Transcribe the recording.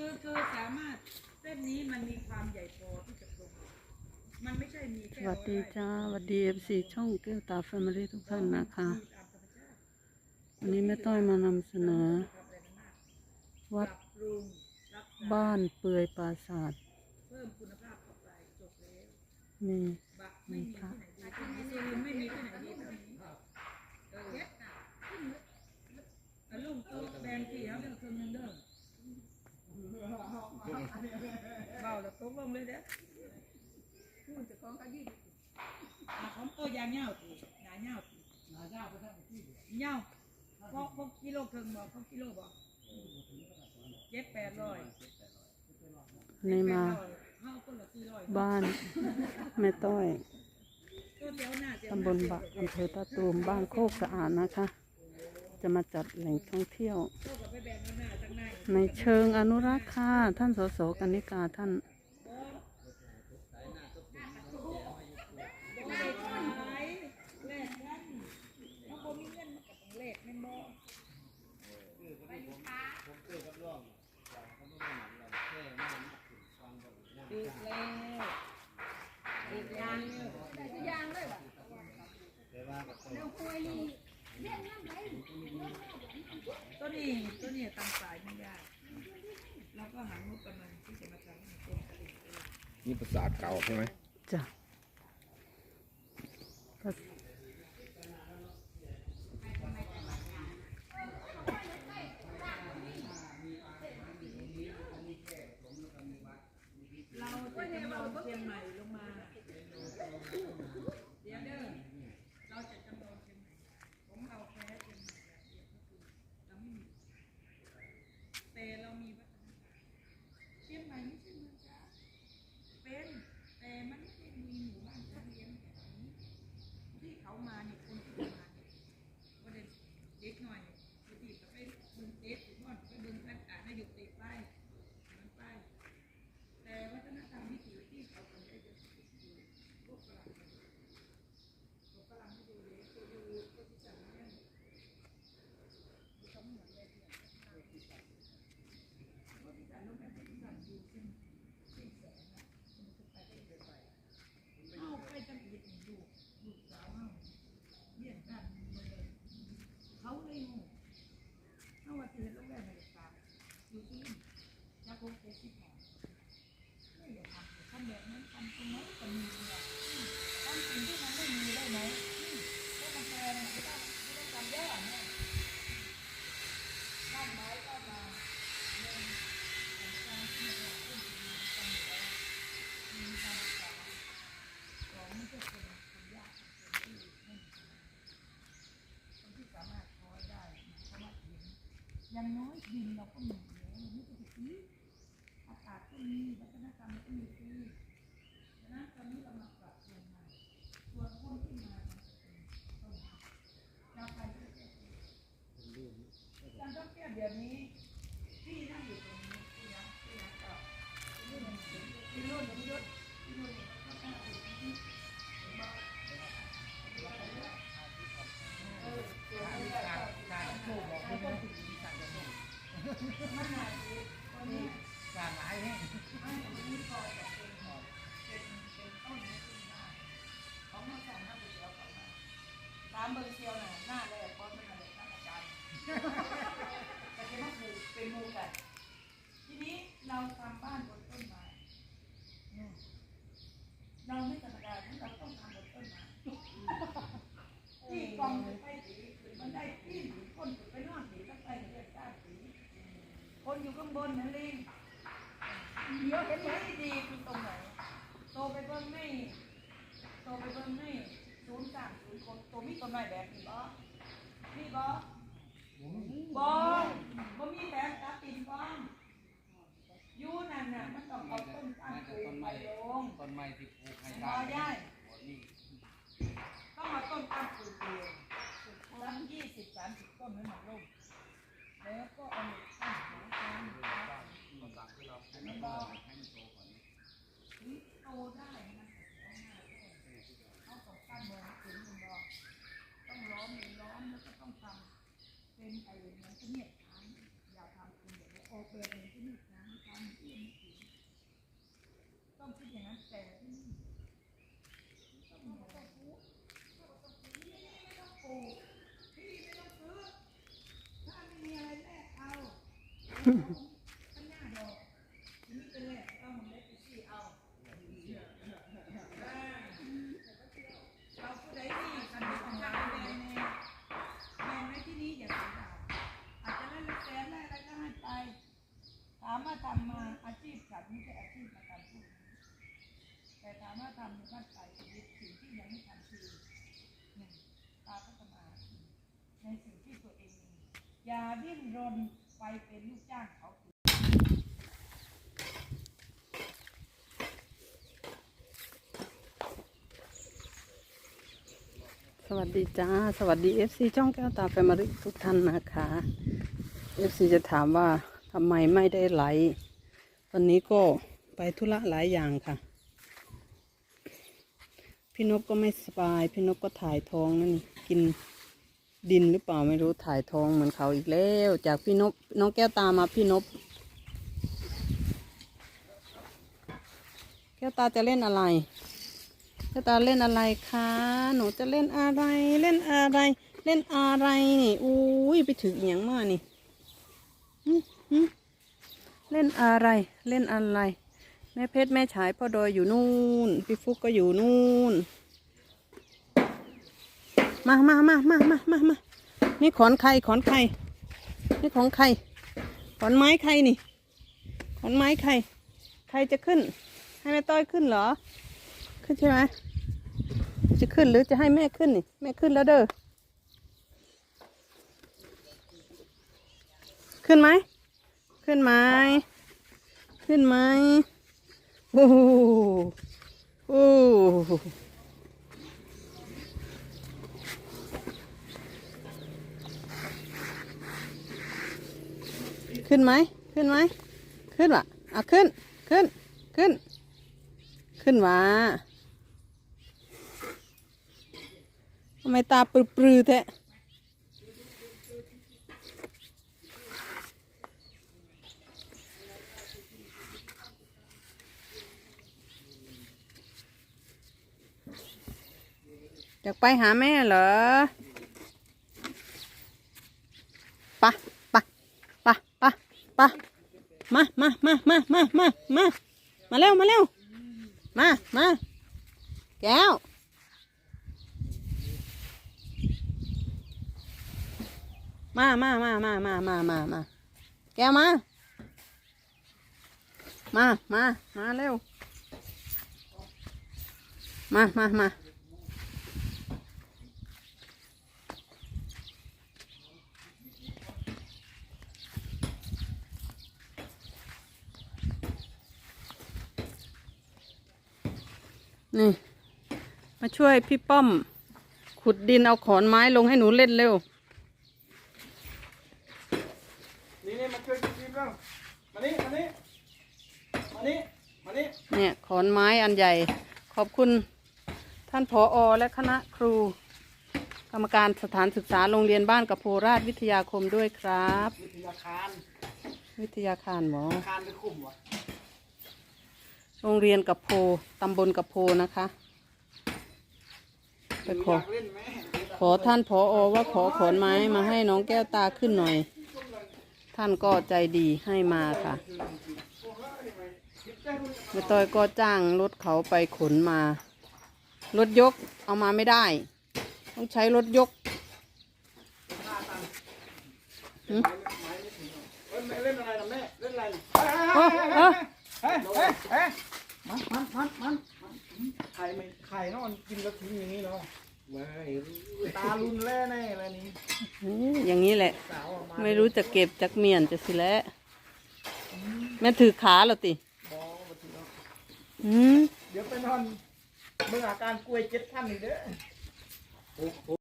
คือคือสามารถเส้นนี้มันมีความใหญ่พอที่จะปรุงมันไม่ใช่มีสแค่วัสดีจ้าสวัสดีเอฟซีช่องแก้วตาแฟมิลี่ทุกท่านนะคะ วันนี้แม่ต้อยมานำเสนอ วัดปรับปรุงรักษาบ้านเปื่อยปราสาทเพิ่มคุณภาพเข้าไปจบแล้วมีบะไม่มีที่ไหนดีที่ไหนซีรินไม่มีที่ไหนดีเท่านี้เออเย็ดน่ะอะลุงตัวแบงกี่เขาเป็นคนหนึงเด้อ เบาแล้วตกลงเลยเด้อพูดจะของกันดีอะของตัวยางเงาตีหนาเงาตีหนาเงาไปทั้งที่เงาพกพกกิโลครึ่งบอกพกกิโลบอกเจ็ดแปดร้อยในมาเฮาคนละสี่ร้อยบ้านแม่ต้อยตัวเดียวหน้าเดียวตำบลบะอำเภอตะตูมบ้านโคกสะอาดนะคะ จะมาจัดแหล่งท่องเที่ยว ในเชิงอนุรักษ์ค่ะท่านสสกนิกาท่าน ไม่ได้ขายแลกกันถ้าบ่มีเงินมันก็ต้องแลกแม่นบ่อีกแล้วอีกอย่างหนึ่ง ตัวนี้ตัวนี้ตามสายไม่ยากเราก็หางบประมาณที่จะมาทำให้เป็นผลิตเองนี่ภาษาทเก่าใช่ไหมจ้ะก็ เราจะจำลองเชียงใหม่ลงมา เดี๋ยวเด้อ เราจะจำลองเชียงใหม่ ผมเอาแค่เชียงใหม่แบบเดียวก็คือเราไม่มีแต่เรามีวัฒนธรรมเชียงใหม่ไม่ใช่เมืองช้าเป็น แต่มันไม่ได้มีหมู่บ้านช้างเลี้ยงแบบนี้ ที่เขามาเนี่ยคนที่มาเนี่ยก็เด็กเด็กหน่อยไปตีกับไปบึงเด็กถึงบ่อนไปบึงกันอ่านนายกเตะป้ายมันป้าย แต่วัฒนธรรมวิถีที่เขาทำได้จะคือพวกฝรั่งพวกฝรั่งที่ดูเลยคือดูพวกที่สั่งเนี่ยเขาเหมือนเลยเนี่ยพวกที่สั่งลูกแบบที่สั่งดูขึ้นขึ้นแสงนะมันจะไปได้เลยไปเอาไปจังอีกดูดูสาวเอาเยี่ยมกันเลยเขาเลยงูเอาว่าที่เห็นโรงแรมบรรยากาศอยู่ที่ยักษ์โคกเจ็ดสิบหอ ไม่อยากทำทำแบบนั้นทำตรงนั้นก็มีเนี่ยทำสิ่งที่มันไม่มีได้ไหมก็มันแพงไม่ต้องไม่ต้องทำเยอะเนี่ยบ้านไม้ก็มาเงินของการที่เราขึ้นมีกันอยู่แล้วมีการศึกษาของไม่ใช่คนคนยากคนที่ไม่มีคนที่สามารถพอได้สามารถเห็นอย่างน้อยดินเราก็มีแล้วเราไม่ต้ องไปซื้อากาศก็มีวัฒนธรรมก็มีฟรีดังนั้นตอนนี้เรามาปรับเปลี่ยนใหม่ส่วนคนที่มามันจะเป็นต้นชาวไทยที่แก้ไขการต้องแก้แบบนี้ที่นั่งอยู่ตรงนี้ที่นั่งที่นั่งต่อที่รุ่นที่รุ่นที่รุ่นที่รุ่นก็ต้องอยู่ที่นี่เออเดี๋ยวเราจะเราต้องถึงสั่งอย่างนี้มันหนาดีคนนี้ สร้างหลายนี่ ไม่ผมนี่พอจะเป็นเป็นเป็นต้นนี้ขึ้นมาของมาสองหน้าบุเชียวของมาตามเบอร์เชียวน่ะหน้าแรกเพราะมันอะไรท่านอาจารย์แต่จะมาปลูกเป็นมูกัน ทีนี้เราทำบ้านบนต้นไม้เราไม่ธรรมดาเราต้องทำบนต้นไม้ที่กองไปสีขึ้นมันได้ที่หรือคนไปนอนสีต้องไปเรียนก้านสีคนอยู่ข้างบนนั่นเองเดี๋ยวเห็นไหมดีคือตรงไหนโตไปเบิ่งนี่โตไปเบิ่งนี่ นย์สามศูนย์คนโตมีต้นไม้แบบนี้บ่มีบ่บ่บ่มีแบบตัดตินฟ้องอยู่นั่นน่ะมันต้องเอาต้นตั้งปลูกไปลงต้นไม้ที่ปลูกให้บ่ได้ได้ต้องเอาต้นตั้งปลูกเองตั้งยี่สิบสามสิบต้นให้มันลงแล้วก็เอาเหล็กตั้งหัวกันภาษาที่เราให้มันโตให้มันโตกว่านี้วิโตได้นะเอาของตั้งเมืองถึงมันบอกต้องล้อมเลยล้อมแล้วก็ ต้องทำเป็นไอ้เหมือนที่เนี่ยช้างอย่าทำเป็นแบบว่าออกแบบเหมือนที่นี่ช้างทำที่ไม่ถึงต้องคิดอย่างนั้นแต่ที่นี่ต้องมีอะไรปลูกไม่ต้องปูที่ไม่ต้องซื้อถ้าไม่มีอะไรแลกเอาดอกทีนี้เป็นแลกเอามันเล็กไปซี่เอา เราผู้ใดที่คันของเราแมนแมนแม นี่อย่าเสียดายอาจจะได้ละแสนได้อะไรก็ให้ไป ถามว่าทำมาอาชีพฉันไม่ใช่อาชีพประกันพวกนี้แต่ถามว่าทำในบ้านปอาชีวิตสิ่งที่ยังไม่ทำคือหนึ่งตาพัฒนาในสิ่งที่ตัวเองมีอย่าดิ้นรนไปเป็นลูกจ้างเขา สวัสดีจ้า สวัสดีเอฟซีช่องแก้วตาแฟมิลี่ทุกท่านนะคะเอฟซีจะถามว่าทำไมไม่ได้ไลฟ์วันนี้ก็ไปธุระหลายอย่างค่ะ พี่นกก็ไม่สบาย พี่นกก็ถ่ายท้องนั่นนี่กินดินหรือเปล่าไม่รู้ถ่ายท้องเหมือนเขาอีกแล้ว จากพี่นกน้องแก้วตามาพี่นกแก้วตาจะเล่นอะไร แก้วตาเล่นอะไรคะ หนูจะเล่นอะไร เล่นอะไร เล่นอะไรนี่อุ้ยไปถึงเอียงมานี่เล่นอะไร เล่นอะไร แม่เพชรแม่ฉายพ่อดอยอยู่นู่น พี่ฟุกก็อยู่นู่น มามามามามามามานี่ขอนใครขอนใครนี่ของใคร ขอนไม้ใครนี่ ขอนไม้ใคร ใครจะขึ้น ให้แม่ต้อยขึ้นเหรอ ขึ้นใช่ไหมจะขึ้นหรือจะให้แม่ขึ้นนี่แม่ขึ้นแล้วเด้อขึ้นไหมขึ้นไหมขึ้นไหมโอ้โหโอ้ขึ้นไหมขึ้นไหมขึ้นวะอะขึ้นขึ้นขึ้น ขึ้นวะทำไมตาปรือๆแท้อยากไปหาแม่เหรอ มามามามามามามามาแก้วมา มา มา มาเร็ว มามามานี่ มาช่วยพี่ป้อม ขุดดินเอาขอนไม้ลงให้หนูเล่นเร็ว นี่นี่ มาช่วยกินคลิปแล้วมานี่มานี่มานี่มานี่เนี่ยขอนไม้อันใหญ่ ขอบคุณท่านผออและคณะครู กรรมการสถานศึกษาโรงเรียนบ้านกับโพราชวิทยาคมด้วยครับ วิทยาคารวิทยาคารหมอคารไปคุมวะโรงเรียนกับโพตำบลกับโพนะคะไปขออยากเล่นไหมขอท่านผออว่าขอขอนไม้มาให้น้องแก้วตาขึ้นหน่อย ท่านก็ใจดีให้มาค่ะแม่ต้อยก็จ้างรถเขาไปขนมา รถยกเอามาไม่ได้ ต้องใช้รถยกเล่นเล่นอะไรนะแม่ เล่นอะไรเอ้อเอ้อเฮ้ยเฮ้ยเฮ้ยมันมันมันมันไข่ไม่ไข่เนาะมันกินแล้วทิ้งอย่างนี้เนาะ ไม่ตาลุนแล่แน่อะไรนี้อืมอย่างนี้แหละ สาวออกมาไม่รู้จะเก็บจากเมียนจะสิแล้วแม่ถือขาเหรอติบอมาทีแล้วอืม เดี๋ยวไปนอนเมื่ออาการกล้วยเจ็ดพันอีกเด้อ